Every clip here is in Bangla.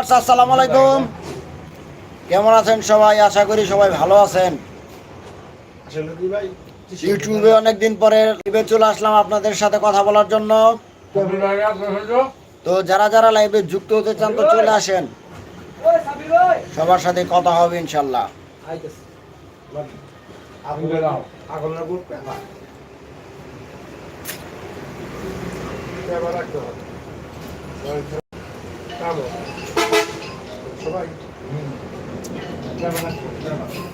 আসসালামু আলাইকুম। কেমন আছেন সবাই? আশা করি সবাই ভালো আছেন। ইউটিউবে অনেকদিন পরে লাইভে চলে আসলাম আপনাদের সাথে কথা বলার জন্য। তো যারা যারা লাইভে যুক্ত হতে চান, তো চলে আসেন। সবার সাথে কথা হবে ইনশাল্লাহ ইউটিউবে একজন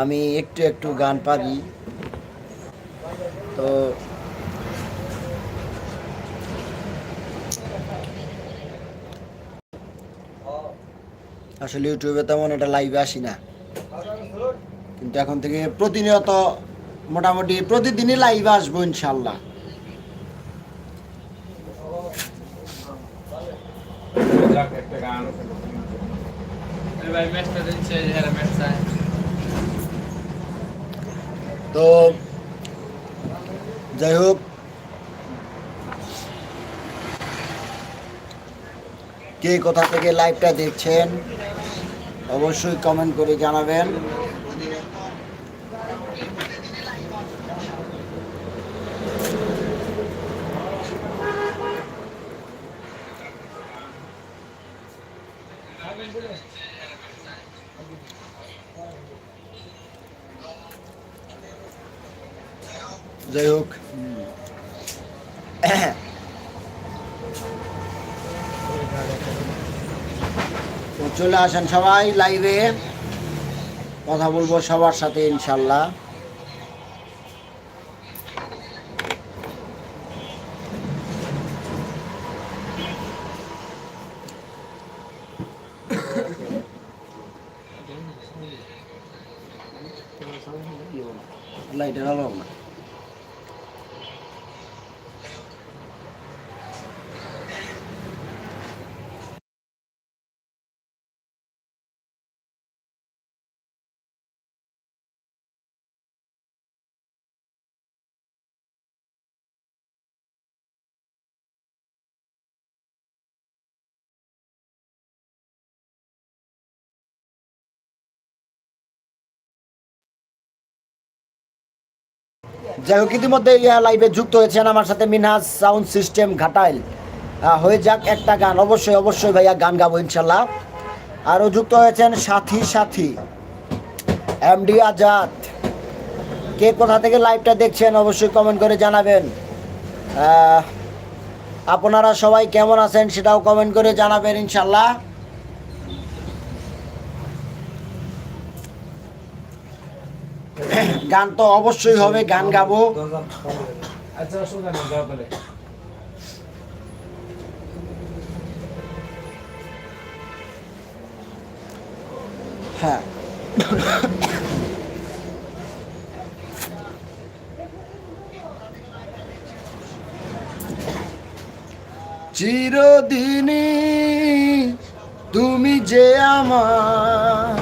আমি একটু একটু গান পারি। তো আসলে ইউটিউবে তেমন এটা লাইভে আসি না। কিন্তু এখন থেকে প্রতিনিয়ত মোটামুটি প্রতিদিনই লাইভে আসব ইনশাল্লাহ ভাই ম্যাচটা দিচ্ছে তো যাই হোক কে কোথা থেকে লাইভটা দেখছেন অবশ্যই কমেন্ট করে জানাবেন যাই হোক তো চলে আসেন সবাই লাইভে কথা বলব সবার সাথে ইনশাল্লাহ। যাই হোক, ইতিমধ্যে লাইভে যুক্ত হয়েছেন আমার সাথে মিনহাজ সাউন্ড সিস্টেম ঘাটাইল। হয়ে যাক একটা গান। অবশ্যই অবশ্যই ভাইয়া গান গাবো ইনশাল্লাহ। আরও যুক্ত হয়েছেন সাথী সাথী। এমডি আজাদ। কে কোথা থেকে লাইভটা দেখছেন অবশ্যই কমেন্ট করে জানাবেন। আপনারা সবাই কেমন আছেন সেটাও কমেন্ট করে জানাবেন ইনশাল্লাহ। গান তো অবশ্যই হবে গান গাবো। চিরদিনী হ্যাঁ। চিরদিনই তুমি যে আমার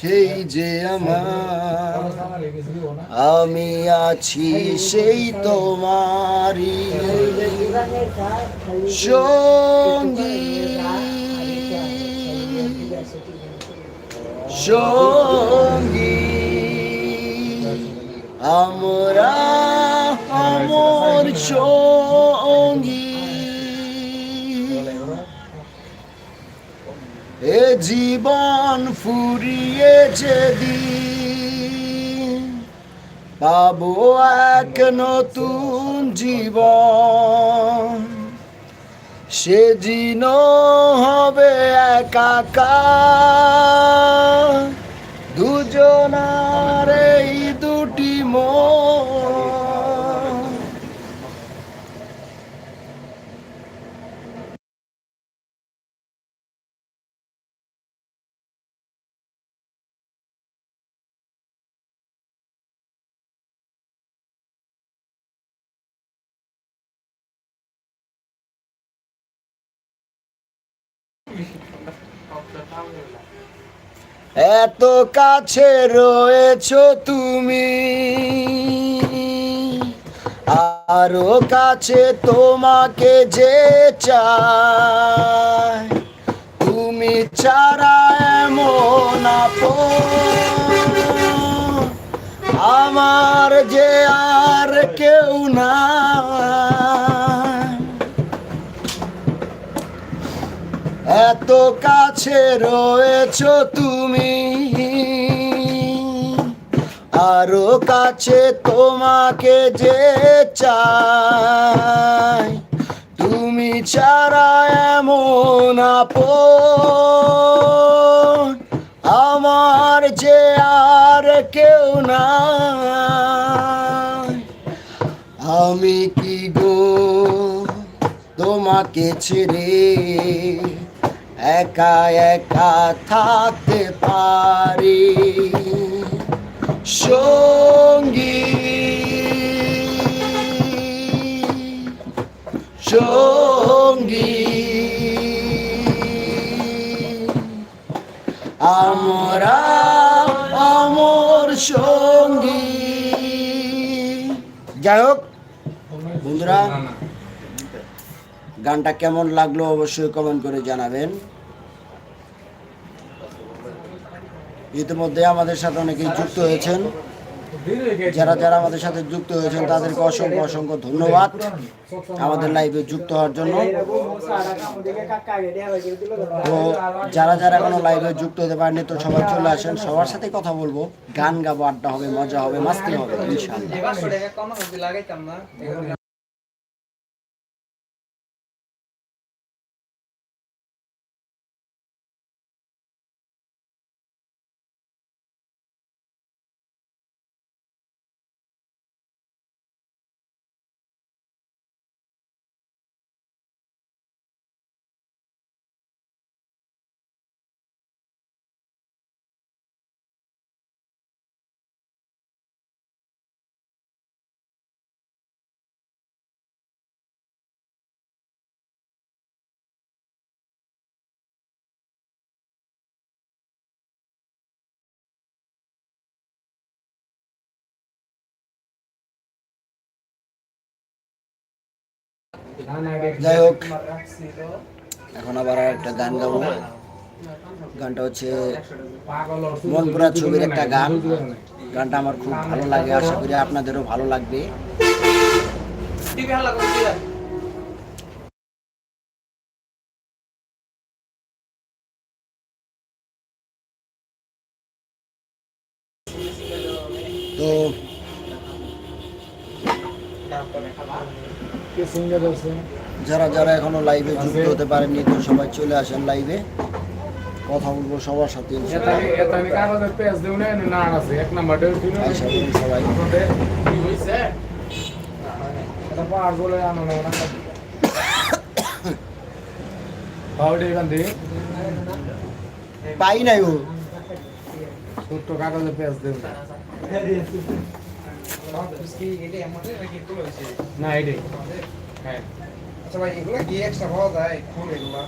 সেই যে আমার আমি আছি সেই তোমারি সঙ্গী। সঙ্গী। আমরা আমর সঙ্গী। এ জীবন ফুরিয়ে যেদিন পাবো এক নতুন জীবন। সেদিন হবে একাকা দুজনার এই দুটি মন এত কাছে রয়েছ তুমি। আরও কাছে তোমাকে যে চায় তুমি ছাড়া এমন আমার যে আর কেউ না এত কাছে রয়েছ তুমি। আরও কাছে তোমাকে যে চাই। তুমি ছাড়া এমন আপন। আমার যে আর কেউ না আমি কি গো তোমাকে ছেড়ে একা একা থাকতে পারি। সঙ্গী। সঙ্গী। আমরা আমর সঙ্গী। যাই হোক, বন্ধুরা, গানটা কেমন লাগল অবশ্যই কমেন্ট করে জানাবেন। ইতিমধ্যে আমাদের সাথে অনেকেই যুক্ত হয়েছেন। যারা যারা আমাদের সাথে যুক্ত হয়েছেন, তাদেরকে অসংখ্য অসংখ্য ধন্যবাদ আমাদের লাইভে যুক্ত হওয়ার জন্য। তো যারা যারা এখনও লাইভে যুক্ত হতে পারেনি তো সবাই চলে আসেন। সবার সাথে কথা বলব। গান গাবো, আড্ডা হবে, মজা হবে, মাস্তি হবে, ইনশাআল্লাহ। যাই হোক এখন আবার একটা গান গাবো। গানটা হচ্ছে মনপুরা ছবির একটা গান। গানটা আমার খুব ভালো লাগে, আশা করি আপনাদেরও ভালো লাগবে। তো কে সিঙ্গার আছে? যারা যারা এখনও লাইভে যুক্ত হতে পারেননি তো সবাই চলে আসেন লাইভে কথা বলব সবার সাথে পাই নাই ও। ছোট্ট কাগজের পেজ দেউ না না এটাই। হ্যাঁ। আচ্ছা ভাই এগুলা কি এক্সট্রা পাওয়া যায়? কোন এগুলা?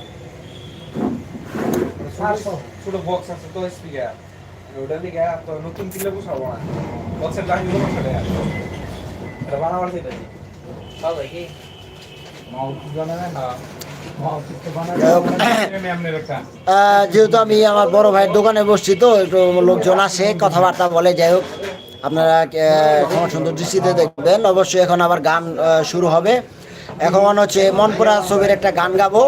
ছোট বক্স আছে তো স্পিকার ওটা দিকে তো নতুন কিনলে বসাবো না। বক্সের দামগুলো বসালে এটা বানাবার সেটা কি? মাউথ জানা না? মাউথ তো বানায় যাই হোক। আমি আমনের একটা আহ, যেহেতু আমি আমার বড় ভাইয়ের দোকানে বসছি তো একটু লোকজন আসে কথাবার্তা বলে যাই হোক। আপনারা ক্ষমা সুন্দর দৃষ্টিতে দেখবেন। অবশ্যই এখন আবার গান শুরু হবে। এখন মনে হচ্ছে মনপুরা ছবির একটা গান গাবো।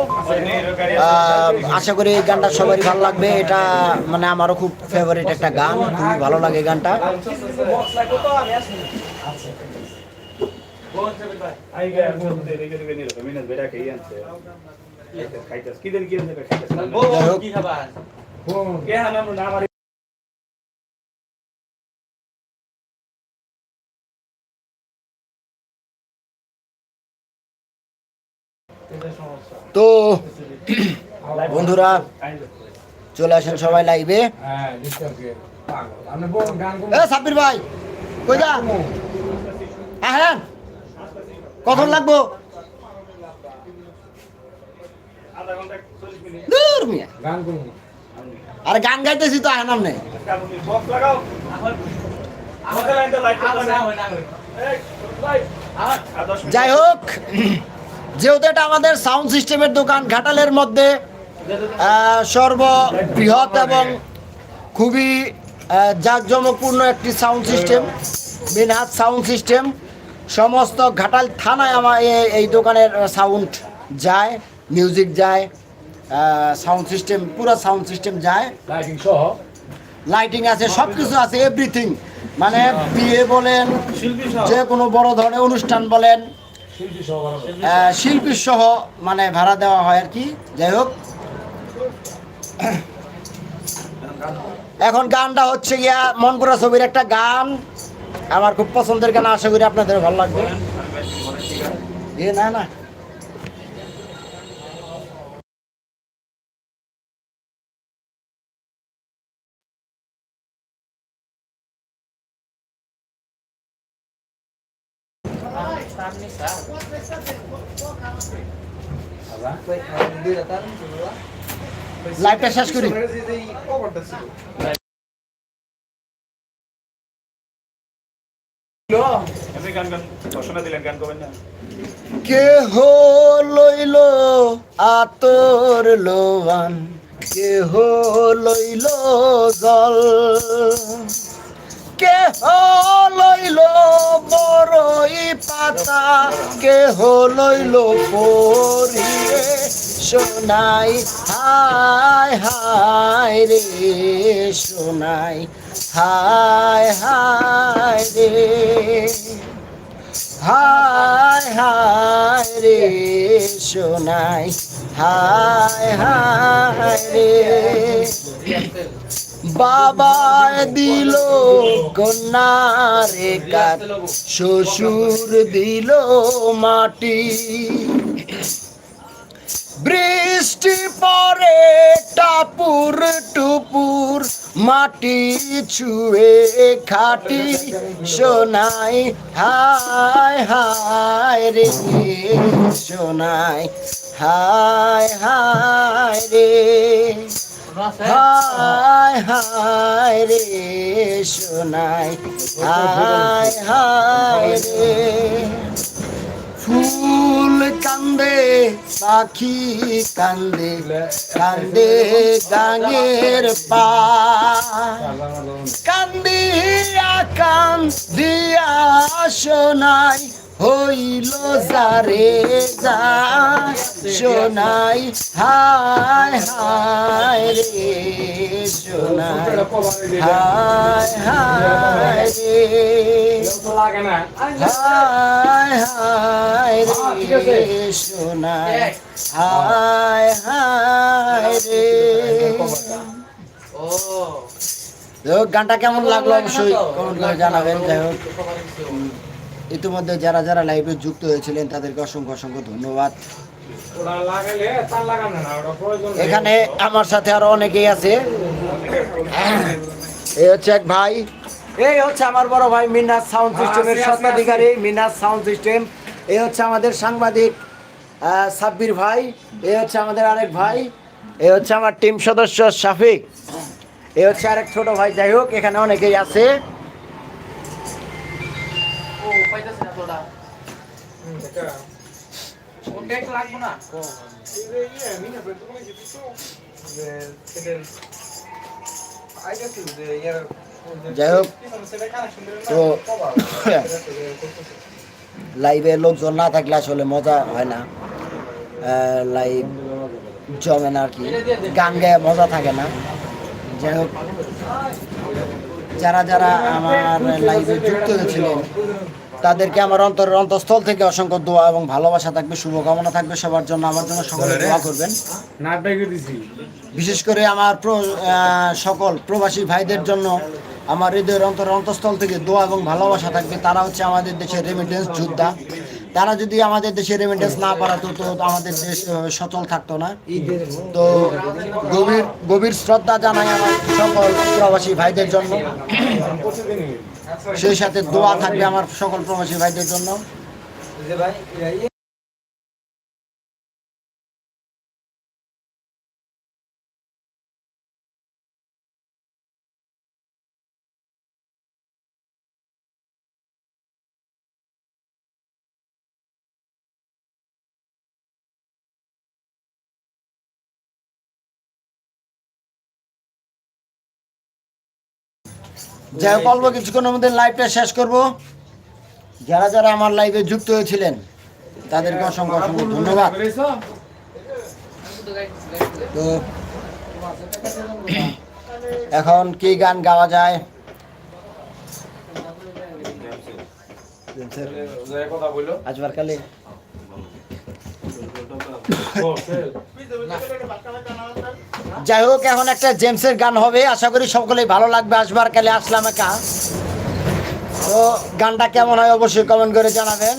আশা করি এই গানটা সবারই ভালো লাগবে। এটা মানে আমারও খুব ফেভারিট একটা গান। খুবই ভালো লাগে এই গানটা। যাই তো, বন্ধুরা, চলে আসেন সবাই লাইভে সাব্বির ভাই, কই যা? হ্যাঁ কখন লাগবো? আরে গান গাইতেছি তো আহেন আমনে। যাই হোক যেহেতু এটা আমাদের সাউন্ড সিস্টেমের দোকান ঘাটালের মধ্যে সর্ববৃহৎ এবং খুবই জাঁকজমকপূর্ণ একটি সাউন্ড সিস্টেম বিনহাত সাউন্ড সিস্টেম। সমস্ত ঘাটাল থানায় আমার এই দোকানের সাউন্ড যায় মিউজিক যায় সাউন্ড সিস্টেম পুরো সাউন্ড সিস্টেম যায়। লাইটিং সহ? লাইটিং আছে সব কিছু আছে এভরিথিং মানে বিয়ে বলেন যে কোনো বড় ধরনের অনুষ্ঠান বলেন শিল্পী সহ মানে ভাড়া দেওয়া হয় আর কি। যাই হোক। এখন গানটা হচ্ছে গিয়া মন করা ছবির একটা গান। আমার খুব পছন্দের গান, আশা করি আপনাদের ভালো লাগবে। না না। লাইভটা শেষ করি। কেহ লইল আতর লোয়ান, কেহ লইল জল। কেহ লইল বড়ই পাতা, কেহ লইল পরিয়ে সোনাই হায় হায় রে সোনাই হায় হায় রে হায় হায় রে সোনাই হায় হায় রে। বাবা দিল কন্যারে কাট শ্বশুর দিল মাটি। বৃষ্টি পরে টাপুর টুপুর, মাটি ছুঁয়ে খাটি, সোনাই, হায় হায় রে, সোনাই, হায় হায় রে, হায় হায় রে, সোনাই, হায় হায় রে। ফুল কান্দে পাখি কান্দে কান্দে গাঙের পা। কান্দিয়া কান্দিয়া সোনাই হইল যারে যা সোনাই হায় হায় রে সোনাই হায় হায় রে। হায় হায় রে সোনাই হায় হায় রে। গানটা কেমন লাগল অবশ্যই কমেন্ট করে জানাবেন, যাই হোক। ইতিমধ্যে যারা যারা লাইভে যুক্ত হয়েছিলেন তাদেরকে অসংখ্য অসংখ্য ধন্যবাদ। এখানে আমার সাথে আরও অনেকেই আছে। এই হচ্ছে এক ভাই। এই হচ্ছে আমার বড় ভাই মিনাজ সাউন্ড সিস্টেমের আছে, আছে, স্বত্বাধিকারী মিনাজ সাউন্ড সিস্টেম। এই হচ্ছে আমাদের সাংবাদিক সাব্বির ভাই। এই হচ্ছে আমাদের আরেক ভাই। এই হচ্ছে আমার টিম সদস্য শাফিক। এই হচ্ছে আরেক ছোট ভাই। যাই হোক এখানে অনেকেই আছে। যাই হোক তো লাইভে লোকজন না থাকলে আসলে মজা হয় না। লাইভ জমে না আর কি। গান গায়ে মজা থাকে না। যাই হোক যারা যারা আমার লাইভে যুক্ত হয়েছিলেন তাদেরকে আমার অন্তরের অন্তঃস্থল থেকে অসংখ্য দোয়া এবং ভালোবাসা থাকবে শুভকামনা থাকবে সবার জন্য। আমার জন্য সকলে দোয়া করবেন। বিশেষ করে আমার সকল প্রবাসী ভাইদের জন্য আমার হৃদয়ের অন্তর অন্তঃস্থল থেকে দোয়া এবং ভালোবাসা থাকবে। তারা হচ্ছে আমাদের দেশের রেমিটেন্স যোদ্ধা। তারা যদি আমাদের দেশে রেমিটেন্স না পারাতো তো আমাদের দেশ সচল থাকতো না। তো গভীর গভীর শ্রদ্ধা জানাই আমার সকল প্রবাসী ভাইদের জন্য। সেই সাথে দোয়া থাকবে আমার সকল প্রবাসী ভাইদের জন্য। যাই হোক অল্প কিছুক্ষণের মধ্যে লাইভটা শেষ করব যারা যারা আমার লাইভে যুক্ত হয়েছিলেন তাদেরকে অসংখ্য অসংখ্য ধন্যবাদ তো এখন কি গান গাওয়া যায় কথা বলল আজবার কালে যাই হোক, এখন একটা জেমসের গান হবে। আশা করি সকলেই ভালো লাগবে। আসবার কালে আসলাম একা। তো গানটা কেমন হয় অবশ্যই কমেন্ট করে জানাবেন।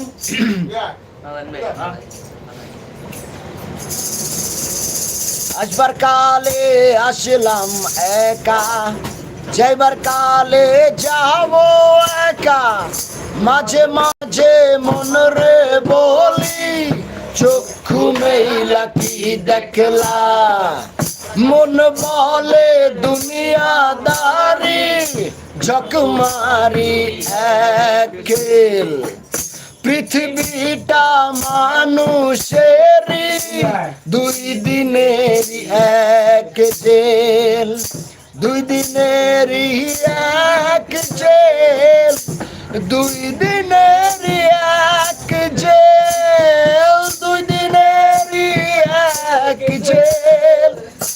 আসবার কালে আসলাম একা। যাইবার কালে যাব একা। মাঝে মাঝে মন রে বলি, চক্ষু মেইলা কি দেখলা? মন বলে দুনিয়াদারি একেল। পৃথিবীটা মানুষেরই, দুই দিনের এক জেল। দুই দিনেরই এক জেল, দুই দিনেরই এক জেল, দুই দিনেরই এক জেল।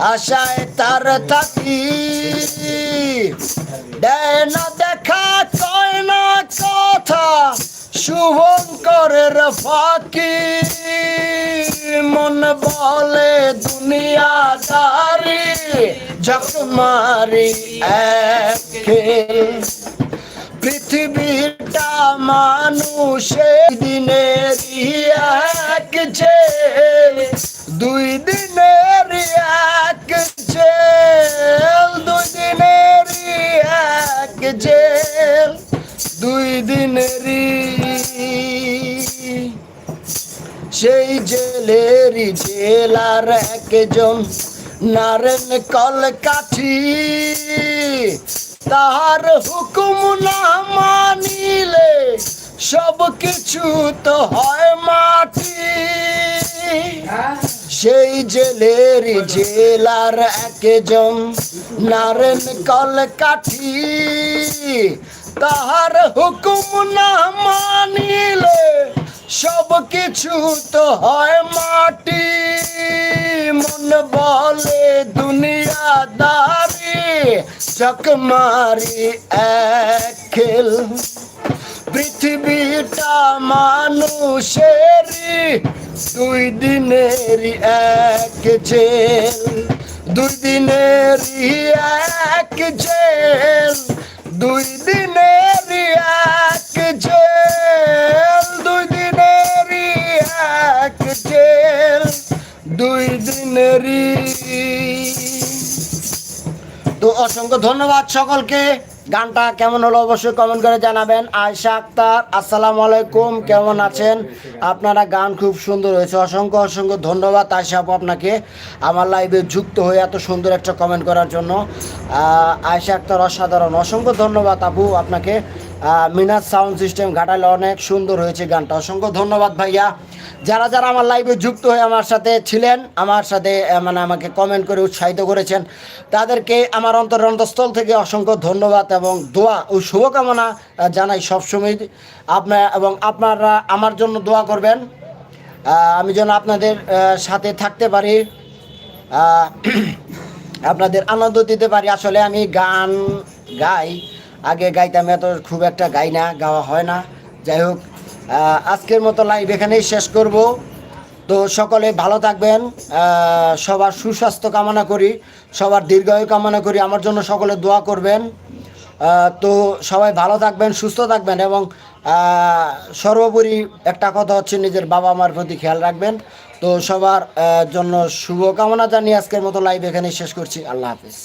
আশায় তার থাকি। দেয় না দেখা, কয় না কথা, শুভঙ্করের ফাঁকি। মন বলে দুনিয়াদারি ঝকমারি এক। পৃথিবীটা মানুষের দিনের এক দুই দিনের জেলেরই জেলার একজন নারেন কলকাঠি। তাহার হুকুম না মানিলে সব কিছু তো হয় মাটি। সেই জেলের জেলার একজন নারেন কলকাঠি। তাহার হুকুম না মানিলে সব কিছু তো হয় মাটি। মন বলে দুনিয়াদারি চকমারি এক খেল পৃথিবীটা মানুষেরই। দুই দিনেরই এক জেল। দুই দিনেরই এক জেল। দুই দিনেরই এক জেল। দুই দিনেরই তো অসংখ্য ধন্যবাদ সকলকে। গানটা কেমন হলো অবশ্যই কমেন্ট করে জানাবেন। আয়শা আক্তার, আসসালামু আলাইকুম, কেমন আছেন? আপনারা গান খুব সুন্দর হয়েছে। অসংখ্য অসংখ্য ধন্যবাদ আয়শা আপু আপনাকে। আমার লাইভে যুক্ত হয়ে এত সুন্দর একটা কমেন্ট করার জন্য। আয়শা আক্তার অসাধারণ। অসংখ্য ধন্যবাদ আপু আপনাকে। মিনাজ সাউন্ড সিস্টেম ঘাটালে অনেক সুন্দর হয়েছে গানটা। অসংখ্য ধন্যবাদ ভাইয়া। যারা যারা আমার লাইভে যুক্ত হয়ে আমার সাথে ছিলেন, আমার সাথে মানে আমাকে কমেন্ট করে উৎসাহিত করেছেন, তাদেরকে আমার অন্তর অন্তঃস্থল থেকে অসংখ্য ধন্যবাদ এবং দোয়া ও শুভকামনা জানাই সবসময়। আপনার এবং আপনারা আমার জন্য দোয়া করবেন। আমি যেন আপনাদের সাথে থাকতে পারি। আপনাদের আনন্দ দিতে পারি। আসলে আমি গান গাই আগে গাইতাম, এত খুব একটা গাই না, গাওয়া হয় না। যাই হোক আজকের মতো লাইভ এখানেই শেষ করব। তো সকলে ভালো থাকবেন সবার সুস্বাস্থ্য কামনা করি, সবার দীর্ঘায়ু কামনা করি, আমার জন্য সকলে দোয়া করবেন। তো সবাই ভালো থাকবেন, সুস্থ থাকবেন এবং সর্বোপরি একটা কথা হচ্ছে নিজের বাবা মার প্রতি খেয়াল রাখবেন। তো সবার জন্য শুভকামনা জানিয়ে আজকের মতো লাইভ এখানে শেষ করছি। আল্লাহ হাফিজ।